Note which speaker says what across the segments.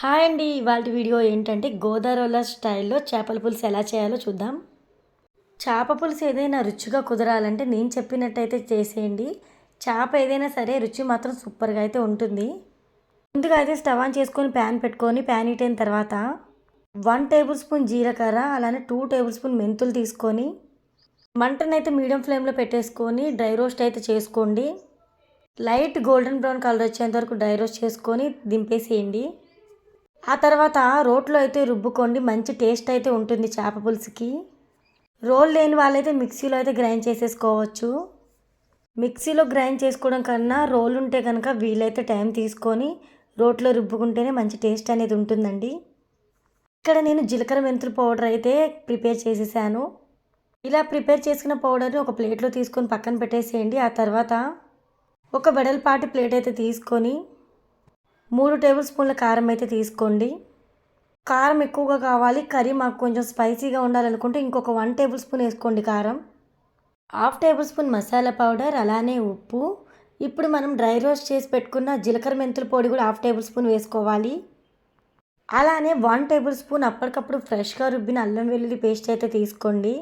Speaker 1: Hi అండి ఇవాళ video ఏంటంటే గోదావరిలో స్టైల్లో చేపల పులుసు ఎలా చేయాలో చూద్దాం. చేప పులుసు ఏదైనా రుచిగా కుదరాలంటే నేను చెప్పినట్టయితే చేసేయండి. చేప ఏదైనా సరే రుచి మాత్రం సూపర్గా అయితే ఉంటుంది. ముందుగా అయితే స్టవ్ ఆన్ చేసుకొని ప్యాన్ పెట్టుకొని ప్యాన్ హీట్ అయిన తర్వాత వన్ టేబుల్ స్పూన్ జీలకర్ర అలానే టూ టేబుల్ స్పూన్ మెంతులు తీసుకొని మంటనైతే మీడియం ఫ్లేమ్లో పెట్టేసుకొని డ్రై రోస్ట్ అయితే చేసుకోండి. లైట్ గోల్డెన్ బ్రౌన్ కలర్ వచ్చేంత వరకు డ్రై రోస్ట్ చేసుకొని దింపేసేయండి. ఆ తర్వాత రోట్లో అయితే రుబ్బుకోండి. మంచి టేస్ట్ అయితే ఉంటుంది చేప పులుసుకి. రోల్ లేని వాళ్ళైతే మిక్సీలో అయితే గ్రైండ్ చేసేసుకోవచ్చు. మిక్సీలో గ్రైండ్ చేసుకోవడం కన్నా రోల్ ఉంటే కనుక వీలైతే టైం తీసుకొని రోట్లో రుబ్బుకుంటేనే మంచి టేస్ట్ అనేది ఉంటుందండి. ఇక్కడ నేను జీలకర్ర మెంతులు పౌడర్ అయితే ప్రిపేర్ చేసేసాను. ఇలా ప్రిపేర్ చేసుకున్న పౌడర్ని ఒక ప్లేట్లో తీసుకొని పక్కన పెట్టేసేయండి. ఆ తర్వాత ఒక వెడల్పాటి ప్లేట్ అయితే తీసుకొని మూడు టేబుల్ స్పూన్ల కారం అయితే తీసుకోండి. కారం ఎక్కువగా కావాలి కర్రీ మాకు కొంచెం స్పైసీగా ఉండాలనుకుంటే ఇంకొక వన్ టేబుల్ స్పూన్ వేసుకోండి కారం. Half tablespoon masala powder అలానే ఉప్పు. ఇప్పుడు మనం డ్రై రోస్ట్ చేసి పెట్టుకున్న జీలకర్ర మెంతుల పొడి కూడా హాఫ్ టేబుల్ స్పూన్ వేసుకోవాలి. అలానే వన్ టేబుల్ స్పూన్ అప్పటికప్పుడు ఫ్రెష్గా రుబ్బిన అల్లం వెల్లుల్లి పేస్ట్ అయితే తీసుకోండి.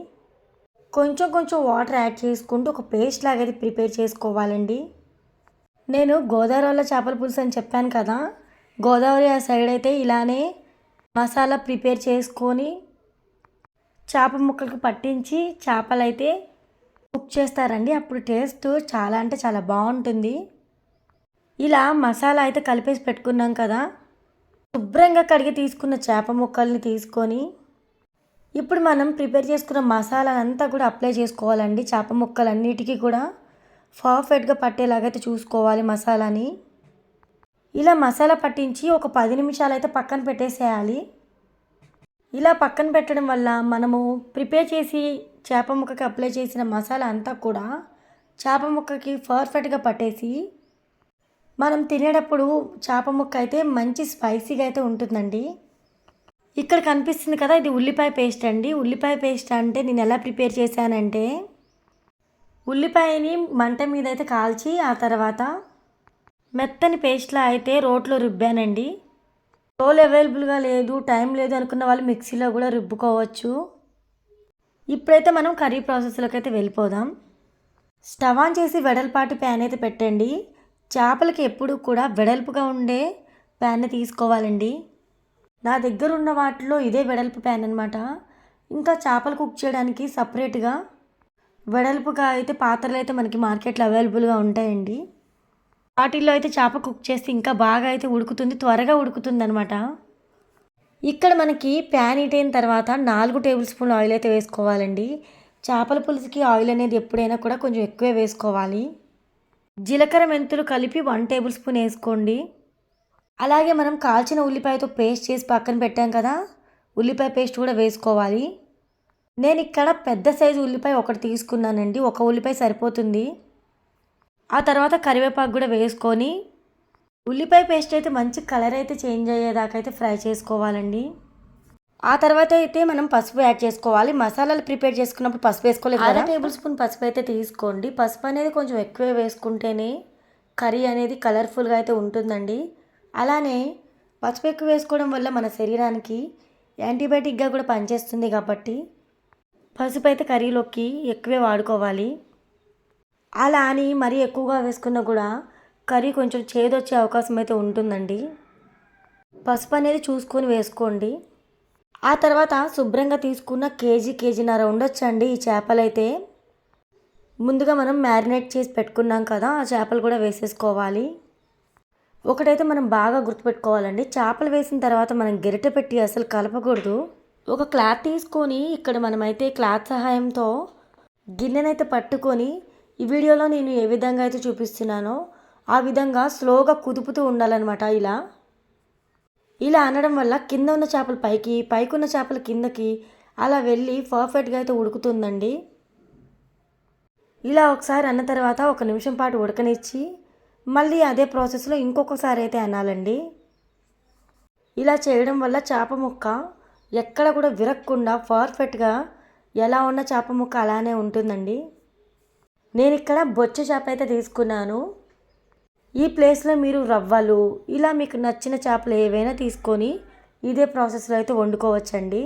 Speaker 1: కొంచెం కొంచెం వాటర్ యాడ్ చేసుకుంటూ ఒక పేస్ట్ లాగా ప్రిపేర్ చేసుకోవాలండి. నేను గోదావరిలో చేపల పులుసు అని చెప్పాను కదా గోదావరి ఆ సైడ్ అయితే ఇలానే మసాలా ప్రిపేర్ చేసుకొని చేప ముక్కలకు పట్టించి చేపలు అయితే కుక్ చేస్తారండి. అప్పుడు టేస్ట్ చాలా అంటే చాలా బాగుంటుంది. ఇలా మసాలా అయితే కలిపేసి పెట్టుకున్నాం కదా శుభ్రంగా కడిగి తీసుకున్న చేప ముక్కల్ని తీసుకొని ఇప్పుడు మనం ప్రిపేర్ చేసుకున్న మసాలా అంతా కూడా అప్లై చేసుకోవాలండి. చేప ముక్కలన్నిటికీ కూడా పర్ఫెక్ట్గా పట్టేలాగైతే చూసుకోవాలి మసాలాని. ఇలా మసాలా పట్టించి ఒక పది నిమిషాలు అయితే పక్కన పెట్టేసేయాలి. ఇలా పక్కన పెట్టడం వల్ల మనము ప్రిపేర్ చేసి చేప ముక్కకి అప్లై చేసిన మసాలా అంతా కూడా చేప ముక్కకి పర్ఫెక్ట్గా పట్టేసి మనం తినేటప్పుడు చేప ముక్క అయితే మంచి స్పైసీగా అయితే ఉంటుందండి. ఇక్కడ కనిపిస్తుంది కదా ఇది ఉల్లిపాయ పేస్ట్ అండి. ఉల్లిపాయ పేస్ట్ అంటే నేను ఎలా ప్రిపేర్ చేశానంటే ఉల్లిపాయని మంట మీద అయితే కాల్చి ఆ తర్వాత మెత్తని పేస్ట్లా అయితే రోట్లో రుబ్బానండి. రోల్ అవైలబుల్గా లేదు టైం లేదు అనుకున్న వాళ్ళు మిక్సీలో కూడా రుబ్బుకోవచ్చు. ఇప్పుడైతే మనం కర్రీ ప్రాసెస్లోకి అయితే వెళ్ళిపోదాం. స్టవ్ ఆన్ చేసి వెడల్పాటి ప్యాన్ అయితే పెట్టండి. చేపలకి ఎప్పుడు కూడా వెడల్పుగా ఉండే ప్యాన్ తీసుకోవాలండి. నా దగ్గర ఉన్న వాటిలో ఇదే వెడల్పు ప్యాన్ అనమాట ఇంకా చేపలు కుక్ చేయడానికి సపరేట్గా వెడల్పుగా అయితే పాత్రలు అయితే మనకి మార్కెట్లో అవైలబుల్గా ఉంటాయండి. వాటిల్లో అయితే చేప కుక్ చేస్తే ఇంకా బాగా అయితే ఉడుకుతుంది త్వరగా ఉడుకుతుంది అనమాట ఇక్కడ మనకి ప్యాన్ హీట్ అయిన తర్వాత నాలుగు టేబుల్ స్పూన్ ఆయిల్ అయితే వేసుకోవాలండి. చేపల పులుసుకి ఆయిల్ అనేది ఎప్పుడైనా కూడా కొంచెం ఎక్కువే వేసుకోవాలి. జీలకర్ర మెంతులు కలిపి వన్ టేబుల్ స్పూన్ వేసుకోండి. అలాగే మనం కాల్చిన ఉల్లిపాయతో పేస్ట్ చేసి పక్కన పెట్టాం కదా ఉల్లిపాయ పేస్ట్ కూడా వేసుకోవాలి. నేను ఇక్కడ పెద్ద సైజు ఉల్లిపాయ ఒకటి తీసుకున్నానండి. ఒక ఉల్లిపాయ సరిపోతుంది. ఆ తర్వాత కరివేపాకు కూడా వేసుకొని ఉల్లిపాయ పేస్ట్ అయితే మంచి కలర్ అయితే చేంజ్ అయ్యేదాకా అయితే ఫ్రై చేసుకోవాలండి. ఆ తర్వాత అయితే మనం పసుపు యాడ్ చేసుకోవాలి. మసాలాలు ప్రిపేర్ చేసుకున్నప్పుడు పసుపు వేసుకోలేదు అర టేబుల్ స్పూన్ పసుపు అయితే తీసుకోండి. పసుపు అనేది కొంచెం ఎక్కువే వేసుకుంటేనే కర్రీ అనేది కలర్ఫుల్గా అయితే ఉంటుందండి. అలానే పసుపు ఎక్కువ వేసుకోవడం వల్ల మన శరీరానికి యాంటీబయాటిక్గా కూడా పనిచేస్తుంది కాబట్టి పసుపు అయితే కర్రీలోకి ఎక్కువే వాడుకోవాలి. అలా అని మరీ ఎక్కువగా వేసుకున్నా కూడా కర్రీ కొంచెం చేదొచ్చే అవకాశం అయితే ఉంటుందండి. పసుపు అనేది చూసుకొని వేసుకోండి. ఆ తర్వాత శుభ్రంగా తీసుకున్న కేజీ కేజీన్నర ఉండొచ్చండి ఈ చేపలైతే. ముందుగా మనం మ్యారినేట్ చేసి పెట్టుకున్నాం కదా ఆ చేపలు కూడా వేసేసుకోవాలి. ఒకటైతే మనం బాగా గుర్తుపెట్టుకోవాలండి. చేపలు వేసిన తర్వాత మనం గెరిట పెట్టి అసలు కలపకూడదు. ఒక క్లాత్ తీసుకొని ఇక్కడ మనమైతే క్లాత్ సహాయంతో గిన్నెనైతే పట్టుకొని ఈ వీడియోలో నేను ఏ విధంగా అయితే చూపిస్తున్నానో ఆ విధంగా స్లోగా కుదుపుతూ ఉండాలన్నమాట ఇలా. ఇలా అనడం వల్ల కింద ఉన్న చేపలు పైకి పైకి ఉన్న చేపలు కిందకి అలా వెళ్ళి పర్ఫెక్ట్గా అయితే ఉడుకుతుందండి. ఇలా ఒకసారి అన్న తర్వాత ఒక నిమిషం పాటు ఉడకనిచ్చి మళ్ళీ అదే ప్రాసెస్లో ఇంకొకసారి అయితే అనాలండి. ఇలా చేయడం వల్ల చేప ముక్క ఎక్కడ కూడా విరక్కుండా పర్ఫెక్ట్గా ఎలా ఉన్న చేప ముక్క అలానే ఉంటుందండి. నేను ఇక్కడ బొచ్చ చేప అయితే తీసుకున్నాను. ఈ ప్లేస్లో మీరు రవ్వలు ఇలా మీకు నచ్చిన చేపలు ఏవైనా తీసుకొని ఇదే ప్రాసెస్లో అయితే వండుకోవచ్చండి.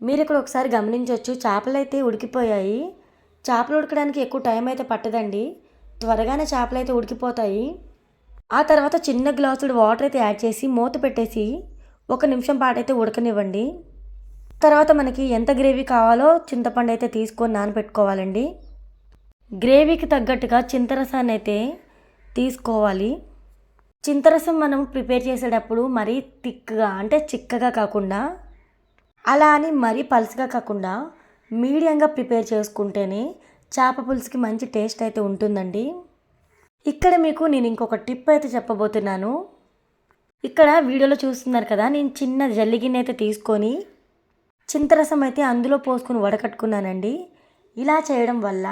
Speaker 1: మీరు ఇక్కడ ఒకసారి గమనించవచ్చు చేపలు అయితే ఉడికిపోయాయి. చేపలు ఉడకడానికి ఎక్కువ టైం అయితే పట్టదండి. త్వరగానే చేపలు అయితే ఉడికిపోతాయి. ఆ తర్వాత చిన్న గ్లాసుడు వాటర్ అయితే యాడ్ చేసి మూత పెట్టేసి ఒక నిమిషం పాటైతే ఉడకనివ్వండి. తర్వాత మనకి ఎంత గ్రేవీ కావాలో చింతపండు అయితే తీసుకొని నానబెట్టుకోవాలండి. గ్రేవీకి తగ్గట్టుగా చింతరసాన్ని అయితే తీసుకోవాలి. చింతరసం మనం ప్రిపేర్ చేసేటప్పుడు మరీ థిక్గా అంటే చిక్కగా కాకుండా అలా అని మరీ పలుసుగా కాకుండా మీడియంగా ప్రిపేర్ చేసుకుంటేనే చేప పులుసుకి మంచి టేస్ట్ అయితే ఉంటుందండి. ఇక్కడ మీకు నేను ఇంకొక టిప్ అయితే చెప్పబోతున్నాను. ఇక్కడ వీడియోలో చూస్తున్నారు కదా నేను చిన్న జల్లి గిన్నె అయితే తీసుకొని చింతరసం అయితే అందులో పోసుకొని వడకట్టుకున్నానండి. ఇలా చేయడం వల్ల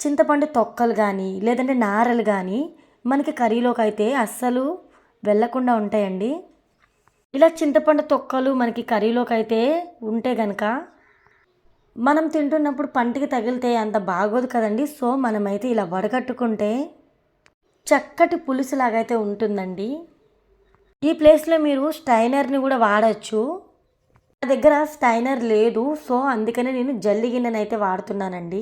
Speaker 1: చింతపండు తొక్కలు కానీ లేదంటే నారలు కానీ మనకి కర్రీలోకి అయితే అస్సలు వెళ్ళకుండా ఉంటాయండి. ఇలా చింతపండు తొక్కలు మనకి కర్రీలోకి అయితే ఉంటే కనుక మనం తింటున్నప్పుడు పంటికి తగిలితే అంత బాగోదు కదండి. సో మనమైతే ఇలా వడగట్టుకుంటే చక్కటి పులుసులాగైతే ఉంటుందండి. ఈ ప్లేస్లో మీరు స్టైనర్ని కూడా వాడచ్చు. నా దగ్గర స్టైనర్ లేదు సో అందుకనే నేను జల్లి గిన్నెనైతే అయితే వాడుతున్నానండి.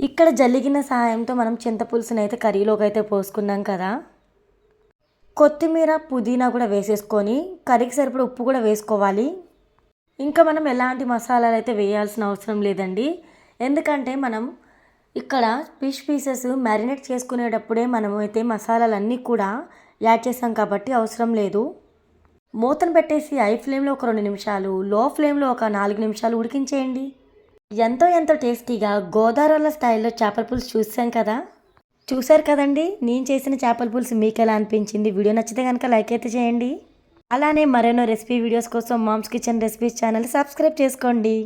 Speaker 1: ఇక్కడ జల్లిగిన్న సహాయంతో మనం చింతపులుసుని అయితే కర్రీలోకి అయితే పోసుకున్నాం కదా. కొత్తిమీర పుదీనా కూడా వేసేసుకొని కర్రీకి సరిపడ ఉప్పు కూడా వేసుకోవాలి. ఇంకా మనం ఎలాంటి మసాలాలు అయితే వేయాల్సిన అవసరం లేదండి. ఎందుకంటే మనం ఇక్కడ ఫిష్ పీసెస్ మ్యారినేట్ చేసుకునేటప్పుడే మనమైతే అయితే మసాలాలన్నీ కూడా యాడ్ చేసాం కాబట్టి అవసరం లేదు. మూతను పెట్టేసి హై ఫ్లేమ్లో ఒక రెండు నిమిషాలు లో ఫ్లేమ్లో ఒక నాలుగు నిమిషాలు ఉడికించేయండి. ఎంతో ఎంతో టేస్టీగా గోదావరిల స్టైల్లో చేపల పులుసు చూసాం కదా? చూశారు కదండి? నేను చేసిన చేపల పులుసు మీకు ఎలా అనిపించింది? వీడియో నచ్చితే కనుక లైక్ అయితే చేయండి. అలానే మరెన్నో రెసిపీ వీడియోస్ కోసం mom's kitchen recipes channel subscribe చేసుకోండి.